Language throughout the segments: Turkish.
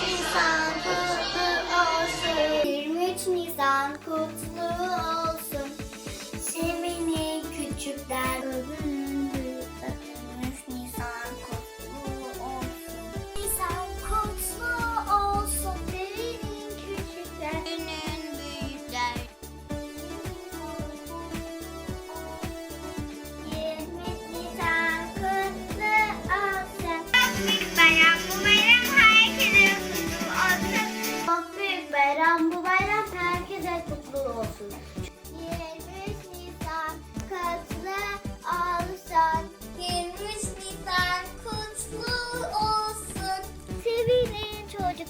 Nisan kutlu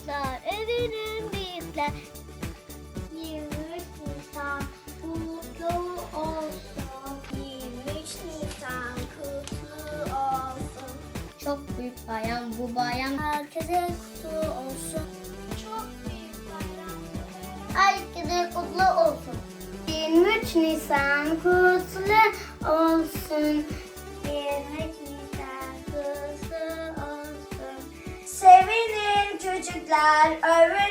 Çocuklar, övünün büyükler. 23 Nisan kutlu olsun. 23 Nisan kutlu olsun. Çok büyük bayram bu bayram. Herkese kutlu olsun. Çok büyük bayram. Herkese kutlu olsun. 23 Nisan kutlu olsun. fly over